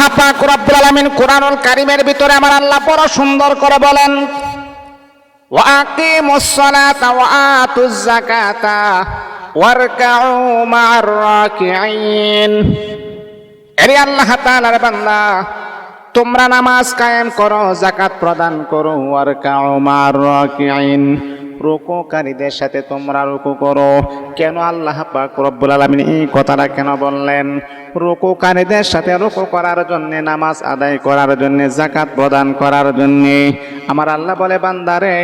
আল্লাহ কোরআনুল কারীমের ভিতরে আমার আল্লাহ বড় সুন্দর করে বলেন আল্লাহ তোমরা নামাজ কায়েম করো, যাকাত প্রদান করো, ওয়ারকাউ মা'আর রাকিঈন। রুকুকারীদের সাথে তোমরা রুকু করো। কেন আল্লাহ পাক রব্বুল আলামিন এই কথাটা কেন বললেন? রুকুকারীদের সাথে রুকু করার জন্য, নামাজ আদায় করার জন্য জাকাত প্রদান করার জন্য। আমার আল্লাহ বলে বান্দারে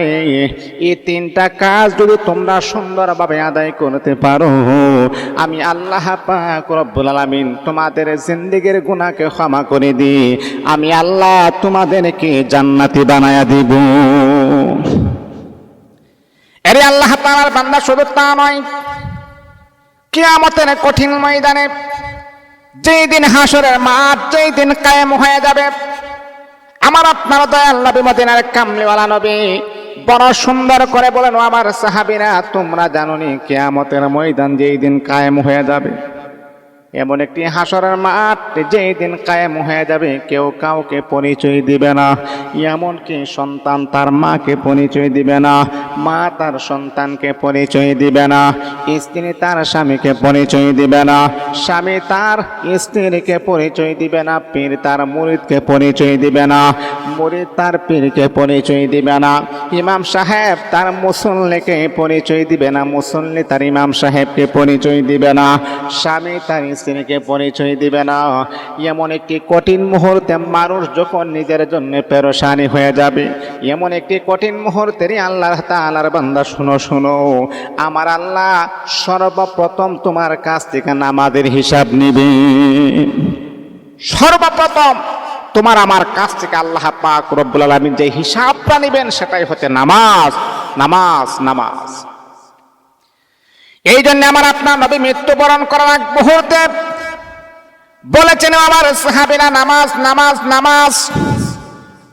এই তিনটা কাজ যদি তোমরা সুন্দরভাবে আদায় করতে পারো, আমি আল্লাহ পাক রব্বুল আলামিন তোমাদের জিন্দেগির গুনাহকে ক্ষমা করে দিই। আমি আল্লাহ তোমাদেরকে জান্নাতি বানায়া দিব। এরে আল্লাহ তালার বান্দা শুধু তা নয়, কিয়ামতের কঠিন ময়দানে যেই দিন হাসরের মাঠ যেই দিন কায়েম হয়ে যাবে, আমার আপনার দয়াল নবী মদিনার কামলিওয়ালা নবী বড় সুন্দর করে বলেন আমার সাহাবিরা, তোমরা জানো নি কেয়ামতের ময়দান যেই দিন কায়েম হয়ে যাবে। এমন একটি হাসরের মাঠ যেই দিন কায়েম হয়ে যাবে, কেউ কাউকে পরিচয় দিবে না। এমনকি সন্তান তার মাকে পরিচয় দিবে না, মা তার সন্তানকে পরিচয় দিবে না, স্ত্রী তার স্বামীকে পরিচয় দিবে না, স্বামী তার স্ত্রীকে পরিচয় দিবে না, পীর তার মুরিদকে পরিচয় দিবে না। মুরিদ তার পীরকে পরিচয় দিবে না। ইমাম সাহেব তার মুসল্লিকে পরিচয় দিবে না। মুসল্লি তার ইমাম সাহেবকে পরিচয় দিবে না। স্বামী তার স্ত্রীকে পরিচয় দিবে না। এমন একটি কঠিন মুহূর্তে মানুষ যখন নিজের জন্য পেরেশানি হয়ে যাবে, এমন একটি কঠিন মুহূর্তেরই আল্লাহ তাআলার বান্দা শুনো শুনো। আমার আল্লাহ সর্বপ্রথম তোমার কাছ থেকে নামাজের হিসাব নিবে। সর্বপ্রথম তোমার আমার কাছ থেকে আল্লাহ পাক রব্বুল আলামিন যে হিসাবটা নেবেন সেটাই হচ্ছে নামাজ নামাজ নামাজ। এই জন্য আমার আপনার নবী মৃত্যুবরণ করার এক মুহূর্তে বলেছেন আমার সাহাবীরা, নামাজ নামাজ নামাজ।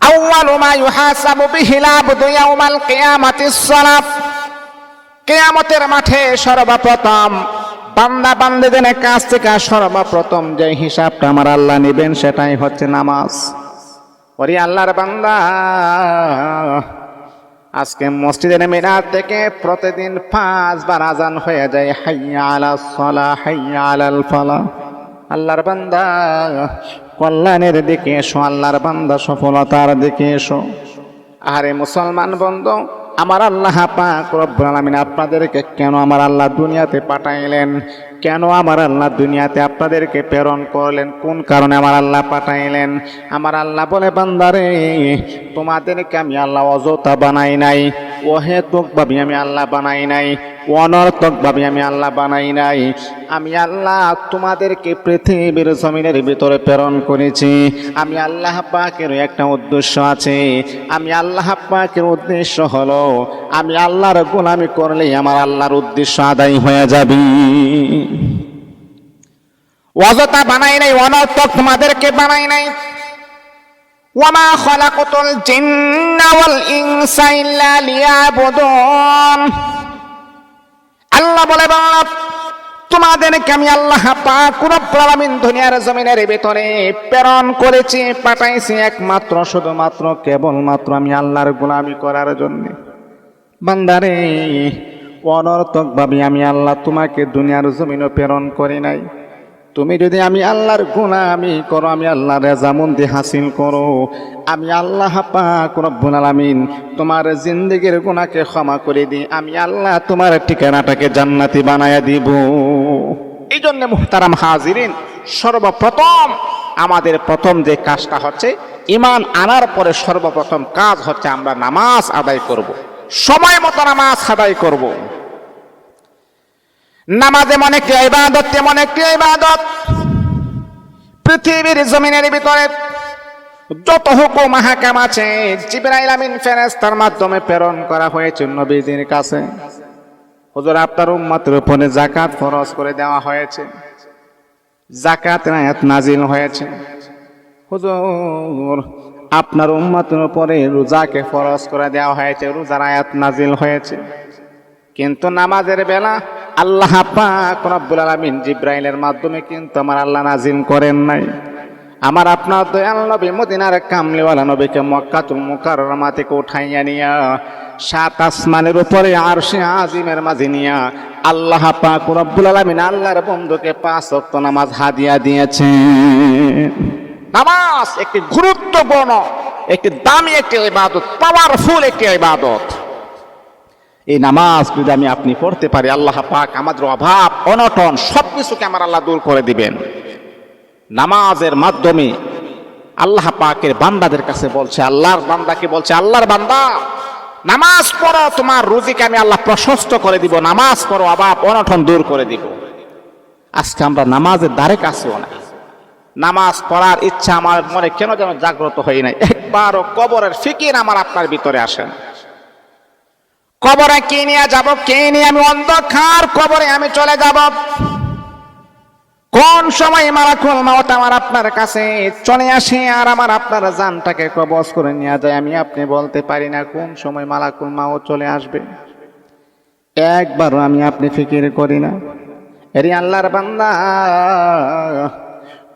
আউয়ালু মা ইউহাসাবু বিহিল আবদু ইয়াউমাল কিয়ামাতিস মাঠে সর্বপ্রথম বান্দা বান্দিদের কাছ থেকে সর্বপ্রথম যে হিসাবটা আমার আল্লাহ নেবেন সেটাই হচ্ছে নামাজ। ওরে আল্লাহর বান্দা, আজকে মসজিদের মিনার থেকে প্রতিদিন পাঁচবার আজান হয়ে যায়, হাইয়া আলা সলা, হাইয়া আলাল ফলা। আল্লাহর বান্দা, কল্যাণের দিকে এসো, আল্লাহর বান্দা সফলতার দিকে এসো। আরে মুসলমান বন্ধু আমার আল্লাহ পাক রব্বুল আলামিন আপনাদেরকে কেন আমার আল্লাহ দুনিয়াতে পাঠাইলেন? কেন আমার আল্লাহ দুনিয়াতে আপনাদেরকে প্রেরণ করলেন? কোন কারণে আমার আল্লাহ পাঠাইলেন? আমার আল্লাহ বলে, বান্দারে, তোমাদেরকে আমি আল্লাহ অযথা বানাই নাই। অহেতুক ভাবে, আমি আল্লাহ বানাই নাই। অনর্থক ভাবে, আমি আল্লাহ বানাই নাই। আমি আল্লাহ তোমাদেরকে পৃথিবীর জমিনের ভিতরে প্রেরণ করেছি। আমি আল্লাহ পাকের একটা উদ্দেশ্য আছে। আমি আল্লাহ পাকের উদ্দেশ্য হলো, আমি আল্লাহর গোলামি করলেই আমার আল্লাহর উদ্দেশ্য আদায় হয়ে যাবে। অযথা বানাই নাই অনর্থক তোমাদেরকে বানাই নাই। ওয়ামা খলাকতুল জিন্না ওয়াল ইনসা ইল্লা লিয়াবুদুন। আল্লাহ বলে বাংলা তোমাদেরকে আমি আল্লাহ পাক রব্বুল আলামিন দুনিয়ার জমিনের ভিতরে প্রেরণ করেছি, পাঠাইছি একমাত্র, শুধুমাত্র, কেবলমাত্র আমি আল্লাহর গোলামি করার জন্য। বান্দারে অনর্থক ভাবে আমি আল্লাহ তোমাকে দুনিয়ার জমিনে প্রেরণ করি নাই। তুমি যদি আমি আল্লাহর গুণা আমি করো, আমি আল্লাহর রেজামন্দি হাসিল করো, আমি আল্লাহ পাক রব্বুল আলামিন তোমার জিন্দগির গুণাকে ক্ষমা করে দিই আমি আল্লাহ তোমার ঠিকানাটাকে জান্নাতি বানায়া দিব এই জন্য মুহতারাম হাজিরিন, সর্বপ্রথম আমাদের প্রথম যে কাজটা হচ্ছে ইমান আনার পরে সর্বপ্রথম কাজ হচ্ছে আমরা নামাজ আদায় করব। সময় মতো নামাজ আদায় করব। নামাজ এমন একটি ইবাদত এমন একটি ইবাদত। পৃথিবীর জমিনের ভিতরে যত হুকুম হাকাম আছে, জিবরাইল আমিন ফেরেশতার মাধ্যমে প্রেরণ করা হয়েছে নবীজির কাছে। হুজুর, আপনার উম্মতের উপরে জাকাত ফরজ করে দেওয়া হয়েছে। জাকাত আয়াত নাজিল হয়েছে। হুজুর, আপনার উম্মতের উপরে রোজাকে ফরজ করে দেওয়া হয়েছে রোজার আয়াত নাজিল হয়েছে। কিন্তু নামাজের বেলা আল্লাহ পাক রব্বুল আলামিন জিব্রাইলের মাধ্যমে কিন্তু আমার আল্লাহ নাজিম করেন নাই। আমার আপনার দয়াল নবী মদিনার কামলিওয়ালা নবীকে মক্কাতুল মুকাররমা থেকে উঠাইয়া নিয়া, সাত আসমানের উপরে আর সে আজিমের মাঝে নিয়া আল্লাহ পাক রব্বুল আলামিন আল্লাহর বন্ধুকে পাঁচ ওয়াক্ত নামাজ হাদিয়া দিয়েছেন। নামাজ একটি গুরুত্বপূর্ণ, একটি দামি একটি ইবাদত পাওয়ারফুল একটি ইবাদত। এই নামাজ যদি আমি আপনি পড়তে পারি, আল্লাহ পাক আমাদের অভাব, অনটন সব কিছুকে আমার আল্লাহ দূর করে দিবেন। নামাজের মাধ্যমে আল্লাহ পাকের বান্দাদের কাছে বলছে, আল্লাহর বান্দাকে বলছে? আল্লাহর বান্দা, নামাজ পড়ো, তোমার রুজিকে আমি আল্লাহ প্রশস্ত করে দিব, নামাজ পড়ো, অভাব, অনটন দূর করে দিব। আজকে আমরা নামাজের দ্বারে কাছেও না। নামাজ পড়ার ইচ্ছা আমার মনে কেন যেন জাগ্রত হয় নাই? একবারও কবরের ফিকির আমার আপনার ভিতরে আসে না। কবরে কে নিয়ে যাব, কে নিয়ে আমি অন্ধকার কবরে আমি চলে যাব? কোন সময় মারাকুল মাওত আমার আপনার কাছে চলে আসে আর আমার আপনার জানটাকে কবজ করে নিয়ে যায়? আমি, আপনি বলতে পারি না কোন সময় মালাকুল মাও চলে আসবে। একবারও আমি আপনি ফিকির করি না। এরি আল্লাহর বান্দা,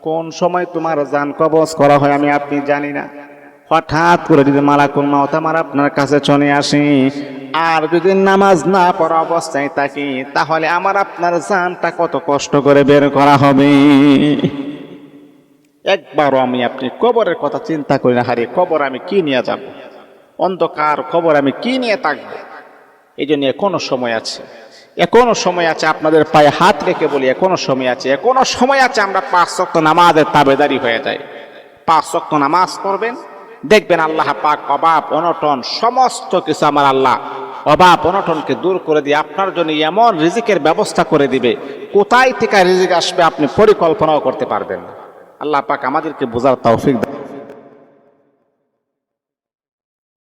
কোন সময় তোমার জান কবজ করা হয় আমি আপনি জানি না। হঠাৎ করে যদি মালাকুল মাওত আমার আপনার কাছে চলে আসি আর যদি নামাজ না পড়া অবস্থায় থাকি, তাহলে আমার আপনার জানটা কত কষ্ট করে বের করা হবে। একবারও আমি আপনি কবরের কথা চিন্তা করি না হারিয়ে কবর আমি কি নিয়ে যাব? অন্ধকার কবর আমি কি নিয়ে থাকব? এই জন্য এখনও সময় আছে। এখনও সময় আছে আপনাদের পায়ে হাত রেখে বলি, এখনও সময় আছে। এখনও সময় আছে আমরা পাঁচ শক্ত নামাজের তাবেদারি হয়ে যায় পাঁচ শক্ত নামাজ পড়বেন, দেখবেন আল্লাহ পাক অভাব, অনটন, সমস্ত কিছু আমার আল্লাহ অভাব অনটনকে দূর করে দিয়ে আপনার জন্য এমন রিজিকের ব্যবস্থা করে দিবে, কোথায় থেকে রিজিক আসবে আপনি পরিকল্পনাও করতে পারবেন না। আল্লাহ পাক আমাদেরকে বোঝার তৌফিক